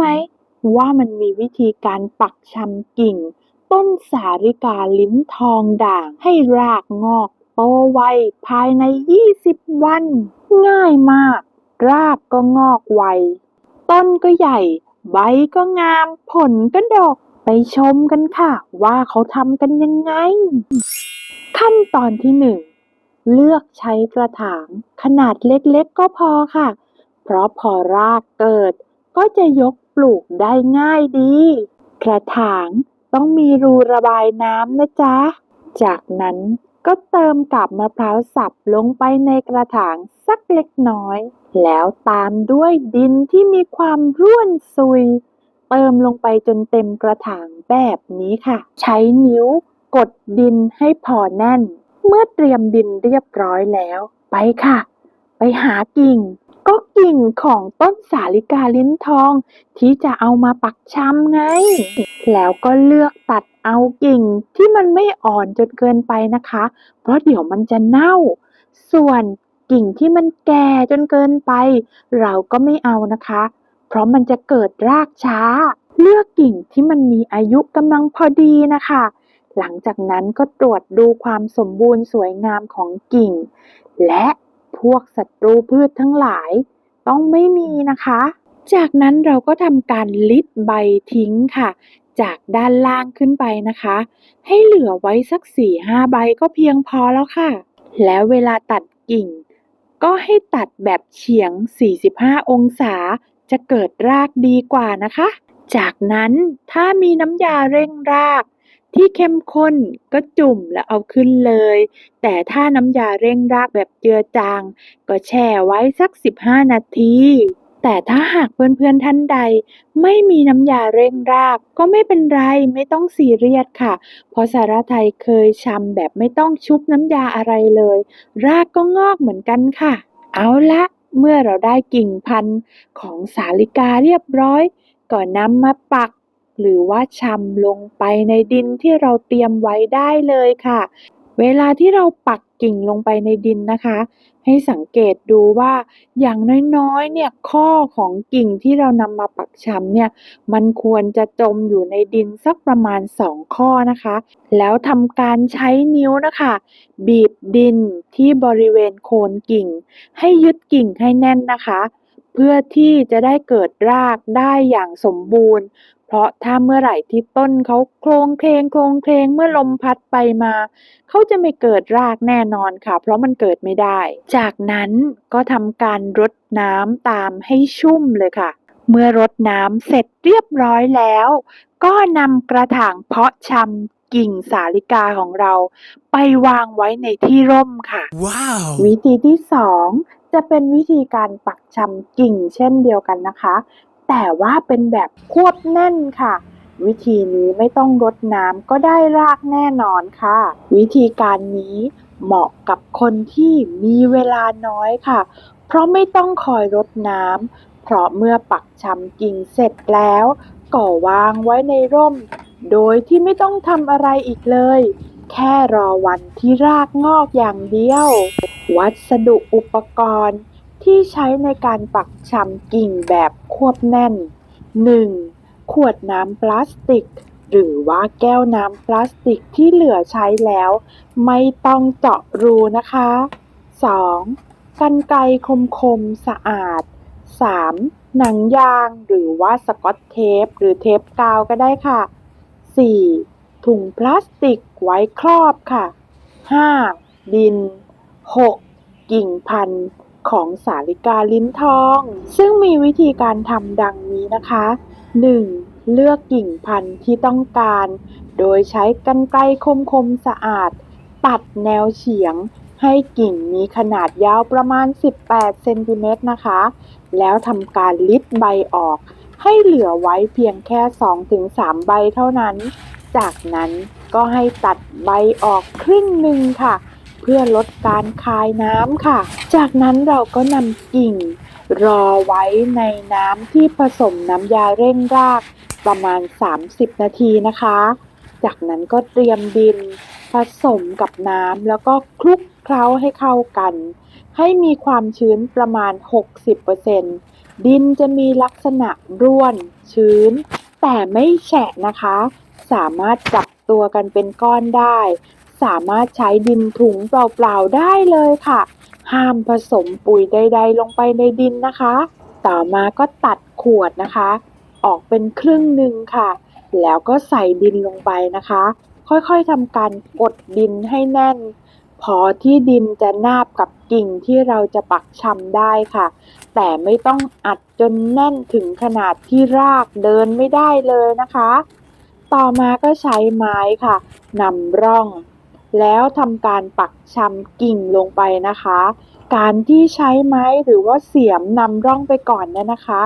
ไหม ว่ามันมีวิธีการปักชำกิ่ง ต้นสาริกาลิ้นทองด่างให้รากงอกโตไวภายใน 20 วัน ง่ายมาก รากก็งอกไว ต้นก็ใหญ่ ใบก็งาม ผลก็ดก ไปชมกันค่ะ ว่าเขาทำกันยังไง ขั้นตอนที่หนึ่งเลือกใช้กระถางขนาดเล็กๆก็พอค่ะ เพราะพอรากเกิด ก็จะยกปลูกได้ง่ายดี กระถางต้องมีรูระบายน้ำนะจ๊ะ จากนั้นก็เติมกับมะพร้าวสับลงไปในกระถางสักเล็กน้อย แล้วตามด้วยดินที่มีความร่วนซุย เติมลงไปจนเต็มกระถางแบบนี้ค่ะ ใช้นิ้วกดดินให้พอแน่น เมื่อเตรียมดินเรียบร้อยแล้ว ไปค่ะ ไปหากิ่ง ก็กิ่งของต้นสาลิกาลิ้นทอง ที่จะเอามาปักชำไง แล้วก็เลือกตัดเอากิ่งที่มันไม่อ่อนจนเกินไปนะคะ เพราะเดี๋ยวมันจะเน่า ส่วนกิ่งที่มันแก่จนเกินไป เราก็ไม่เอานะคะ เพราะมันจะเกิดรากช้า เลือกกิ่งที่มันมีอายุกำลังพอดีนะคะ หลังจากนั้นก็ตรวจดูความสมบูรณ์สวยงามของกิ่ง และ พวกศัตรูพืชทั้งหลาย ต้องไม่มีนะคะ จากนั้นเราก็ทำการลิดใบทิ้งค่ะ จากด้านล่างขึ้นไปนะคะ ให้เหลือไว้สักสี่ห้าใบก็เพียงพอแล้วค่ะ แล้วเวลาตัดกิ่ง ก็ให้ตัดแบบเฉียง 45 องศา จะเกิดรากดีกว่านะคะ จากนั้นถ้ามีน้ำยาเร่งราก ที่เข้มข้นก็จุ่มแล้วเอาขึ้นเลย แต่ถ้าน้ำยาเร่งรากแบบเจือจาง ก็แช่ไว้สัก 15 นาที แต่ถ้าหากเพื่อนๆท่านใด ไม่มีน้ำยาเร่งรากก็ไม่เป็นไรไม่ต้องซีเรียสค่ะ เพราะสารไทยเคยชำแบบไม่ต้องชุบน้ำยาอะไรเลย รากก็งอกเหมือนกันค่ะ เอาละเมื่อเราได้กิ่งพันธุ์ของสาลิกาเรียบร้อย ก็นำมาปัก หรือว่าชำลงไปในดินที่เราเตรียมไว้ได้เลยค่ะ เวลาที่เราปักกิ่งลงไปในดินนะคะ ให้สังเกตดูว่าอย่างน้อยๆเนี่ยข้อของกิ่งที่เรานำมาปักชำเนี่ยมันควรจะจมอยู่ในดินสักประมาณ 2 ข้อนะคะ แล้วทำการใช้นิ้วนะคะ บีบดินที่บริเวณโคนกิ่ง ให้ยึดกิ่งให้แน่นนะคะ เพื่อที่จะได้เกิดรากได้อย่างสมบูรณ์ เพราะถ้าเมื่อไหร่ที่ต้นเขาโครงเคลงโครงเคลงเมื่อลมพัดไปมา เขาจะไม่เกิดรากแน่นอนค่ะ เพราะมันเกิดไม่ได้ จากนั้นก็ทำการรดน้ำตามให้ชุ่มเลยค่ะ เมื่อรดน้ำเสร็จเรียบร้อยแล้ว ก็นำกระถางเพาะชำกิ่งสาลิกาของเราไปวางไว้ในที่ร่มค่ะ Wow! วิธีที่สอง จะเป็นวิธีการปักชำกิ่งเช่นเดียวกันนะคะ แต่ว่าเป็นแบบควบแน่นค่ะ วิธีนี้ไม่ต้องรดน้ำก็ได้รากแน่นอนค่ะ วิธีการนี้เหมาะกับคนที่มีเวลาน้อยค่ะ เพราะไม่ต้องคอยรดน้ำเพราะเมื่อปักชำกิ่งเสร็จแล้ว ก็วางไว้ในร่ม โดยที่ไม่ต้องทำอะไรอีกเลย แค่รอวันที่รากงอกอย่างเดียว วัสดุอุปกรณ์ที่ใช้ในการปักชำกิ่งแบบควบแน่น 1. ขวดน้ำพลาสติก หรือว่าแก้วน้ำพลาสติกที่เหลือใช้แล้ว ไม่ต้องเจาะรูนะคะ 2. กันไกรคมๆสะอาด 3. หนังยางหรือว่าสกอตเทป หรือเทปกาวก็ได้ค่ะ 4. ถุงพลาสติกไว้ครอบค่ะ 5. ดิน 6. กิ่งพันธุ์ของสาลิกาลิ้นทอง ซึ่งมีวิธีการทำดังนี้นะคะ 1. เลือกกิ่งพันธุ์ที่ต้องการ โดยใช้กรรไกรคมๆสะอาด ตัดแนวเฉียง ให้กิ่งมีขนาดยาวประมาณ 18 เซนติเมตรนะคะ แล้วทำการลิดใบออก ให้เหลือไว้เพียงแค่ 2-3 ใบเท่านั้น จากนั้นก็ให้ตัดใบออกครึ่งหนึ่งค่ะ เพื่อลดการคายน้ำค่ะ จากนั้นเราก็นำกิ่ง รอไว้ในน้ำที่ผสมน้ำยาเร่งรากประมาณ 30 นาทีนะคะ จากนั้นก็เตรียมดินผสมกับน้ำแล้วก็คลุกเคล้าให้เข้ากัน ให้มีความชื้นประมาณ 60%ดดินจะมีลักษณะร่วน ชื้น แต่ไม่แฉะนะคะ สามารถจับตัวกันเป็นก้อนได้ สามารถใช้ดินถุงเปล่าๆได้เลยค่ะ ห้ามผสมปุ๋ยใด ๆ ลงไปในดินนะคะ ต่อมาก็ตัดขวดนะคะ ออกเป็นครึ่งหนึ่งค่ะ แล้วก็ใส่ดินลงไปนะคะ ค่อยๆทำการกดดินให้แน่น พอที่ดินจะนาบกับกิ่งที่เราจะปักชำได้ค่ะ แต่ไม่ต้องอัดจนแน่นถึงขนาดที่รากเดินไม่ได้เลยนะคะ ต่อมาก็ใช้ไม้ค่ะนำร่อง แล้วทำการปักชำกิ่งลงไปนะคะ การที่ใช้ไม้หรือว่าเสียมนำร่องไปก่อนเนี่ยนะคะ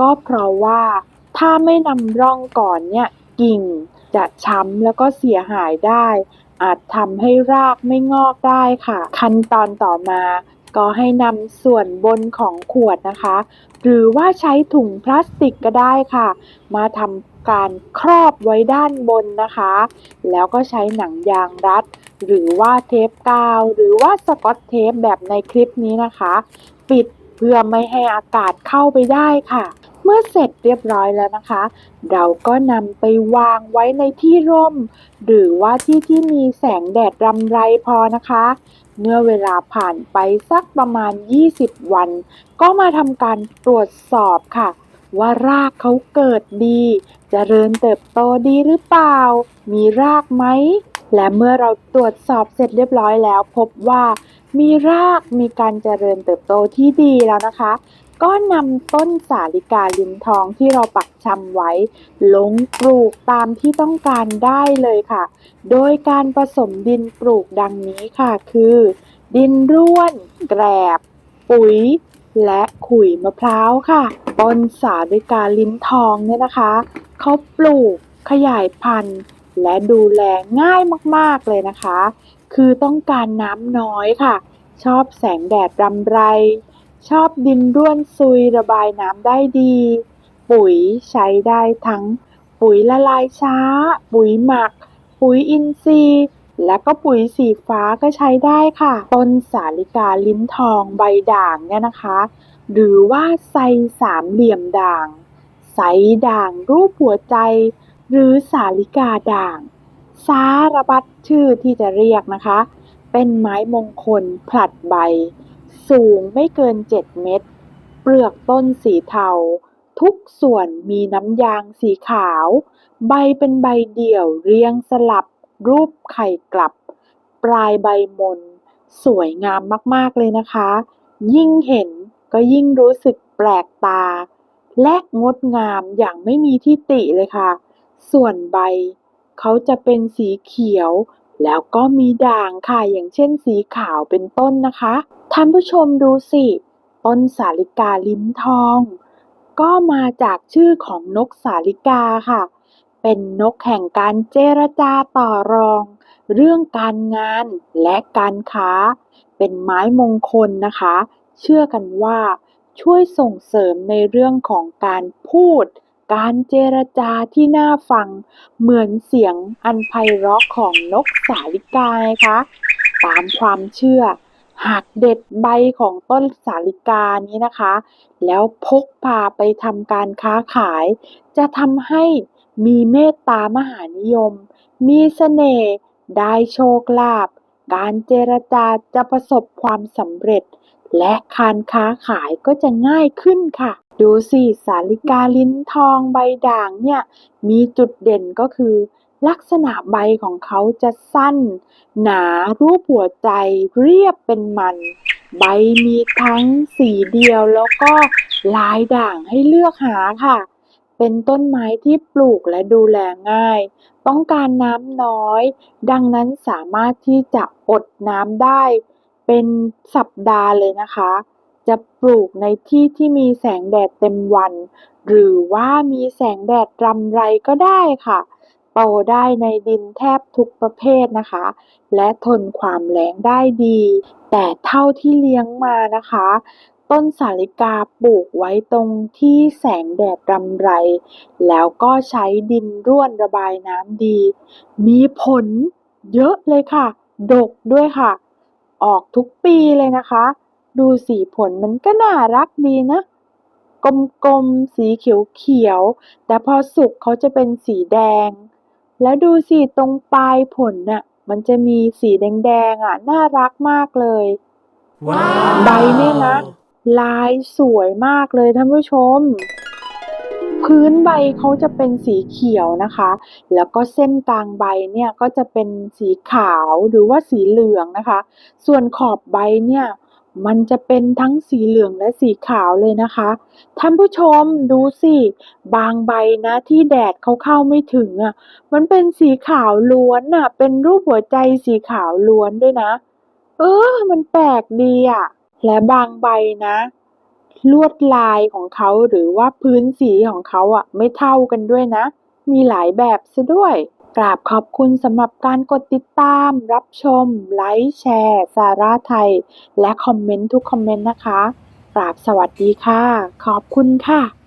ก็เพราะว่าถ้าไม่นำร่องก่อนเนี่ยกิ่งจะช้ำแล้วก็เสียหายได้ อาจทำให้รากไม่งอกได้ค่ะ ขั้นตอนต่อมา ก็ให้นำส่วนบนของขวดนะคะ หรือว่าใช้ถุงพลาสติกก็ได้ค่ะ มาทำการครอบไว้ด้านบนนะคะ แล้วก็ใช้หนังยางรัด หรือว่าเทปกาว หรือว่าสกอตเทปแบบในคลิปนี้นะคะ ปิดเพื่อไม่ให้อากาศเข้าไปได้ค่ะเมื่อเสร็จเรียบร้อยแล้วนะคะ เราก็นำไปวางไว้ในที่ร่ม หรือว่าที่ที่มีแสงแดดรำไรพอนะคะ เมื่อเวลาผ่านไปสักประมาณ 20 วัน ก็มาทำการตรวจสอบค่ะ ว่ารากเขาเกิดดีจเจริญเติบโตดีหรือเปล่า มีรากไหม และเมื่อเราตรวจสอบเสร็จเรียบร้อยแล้ว พบว่ามีรากมีการเจริญเติบโตที่ดีแล้วนะคะ ก็นำต้นสาลิกาลิ้นทองที่เราปักชำไว้ ลงปลูกตามที่ต้องการได้เลยค่ะ โดยการผสมดินปลูกดังนี้ค่ะ คือ ดินร่วน แกลบปุ๋ย และขุยมะพร้าวค่ะ ต้นสาลิกาลิ้นทองเนี่ยนะคะ เขาปลูกขยายพันธุ์ และดูแลง่ายมากๆเลยนะคะ คือต้องการน้ำน้อยค่ะ ชอบแสงแดดรำไร ชอบดินร่วนซุยระบายน้ำได้ดี ปุ๋ยใช้ได้ทั้ง ปุ๋ยละลายช้า ปุ๋ยหมัก ปุ๋ยอินทรีย์ และก็ปุ๋ยสีฟ้าก็ใช้ได้ค่ะ ต้นสาลิกาลิ้นทองใบด่างเนี่ยนะคะ หรือว่าไซสามเหลี่ยมด่าง ไซด่างรูปหัวใจ หรือสาลิกาด่าง สารพัดชื่อที่จะเรียกนะคะ เป็นไม้มงคลผลัดใบ สูงไม่เกิน 7 เมตร เปลือกต้นสีเทา ทุกส่วนมีน้ำยางสีขาว ใบเป็นใบเดี่ยวเรียงสลับ รูปไข่กลับ ปลายใบมน สวยงามมากๆเลยนะคะ ยิ่งเห็นก็ยิ่งรู้สึกแปลกตา และงดงามอย่างไม่มีที่ติเลยค่ะ ส่วนใบ เขาจะเป็นสีเขียว แล้วก็มีด่างค่ะอย่างเช่นสีขาวเป็นต้นนะคะ ท่านผู้ชมดูสิ ต้นสาลิกาลิ้นทอง ก็มาจากชื่อของนกสาลิกาค่ะ เป็นนกแห่งการเจรจาต่อรอง เรื่องการงานและการค้า เป็นไม้มงคลนะคะ เชื่อกันว่าช่วยส่งเสริมในเรื่องของการพูด การเจรจาที่น่าฟังเหมือนเสียงอันไพเราะของนกสาลิกาไงคะตามความเชื่อ หากเด็ดใบของต้นสาลิกานี้นะคะ แล้วพกพาไปทำการค้าขาย จะทำให้มีเมตตามหานิยม มีเสน่ห์ได้โชคลาภการเจรจาจะประสบความสำเร็จ และการค้าขายก็จะง่ายขึ้นค่ะ ดูสิสาลิกาลิ้นทองใบด่างเนี่ยมีจุดเด่นก็คือ ลักษณะใบของเขาจะสั้น หนารูปหัวใจเรียบเป็นมัน ใบมีทั้งสีเดียวแล้วก็ลายด่างให้เลือกหาค่ะ เป็นต้นไม้ที่ปลูกและดูแลง่าย ต้องการน้ำน้อย ดังนั้นสามารถที่จะอดน้ำได้ เป็นสัปดาห์เลยนะคะ จะปลูกในที่ที่มีแสงแดดเต็มวัน หรือว่ามีแสงแดดรำไรก็ได้ค่ะ โตได้ในดินแทบทุกประเภทนะคะ และทนความแล้งได้ดี แต่เท่าที่เลี้ยงมานะคะ ต้นสาลิกาปลูกไว้ตรงที่แสงแดดรำไร แล้วก็ใช้ดินร่วนระบายน้ำดี มีผลเยอะเลยค่ะ ดกด้วยค่ะ ออกทุกปีเลยนะคะ ดูสีผลมันก็น่ารักดีนะ กลมๆ สีเขียวๆ แต่พอสุกเขาจะเป็นสีแดง แล้วดูสิตรงปลายผลน่ะ มันจะมีสีแดงๆอะ น่ารักมากเลย ว้าวใบเนี่ยนะ ลายสวยมากเลยท่านผู้ชม พื้นใบเขาจะเป็นสีเขียวนะคะ แล้วก็เส้นกลางใบเนี่ยก็จะเป็นสีขาวหรือว่าสีเหลืองนะคะ ส่วนขอบใบเนี่ย มันจะเป็นทั้งสีเหลืองและสีขาวเลยนะคะ ท่านผู้ชมดูสิ บางใบนะที่แดดเขาเข้าไม่ถึงอะ มันเป็นสีขาวล้วนอะ เป็นรูปหัวใจสีขาวล้วนด้วยนะ เออ มันแปลกดีอะ และบางใบนะ ลวดลายของเขาหรือว่าพื้นสีของเขาอะ ไม่เท่ากันด้วยนะ มีหลายแบบซะด้วย ราบขอบคุณสำหรับการกดติดตาม รับชม ไลค์ แชร์ สาระไทย และคอมเมนต์ทุกคอมเมนต์นะคะ กราบสวัสดีค่ะ ขอบคุณค่ะ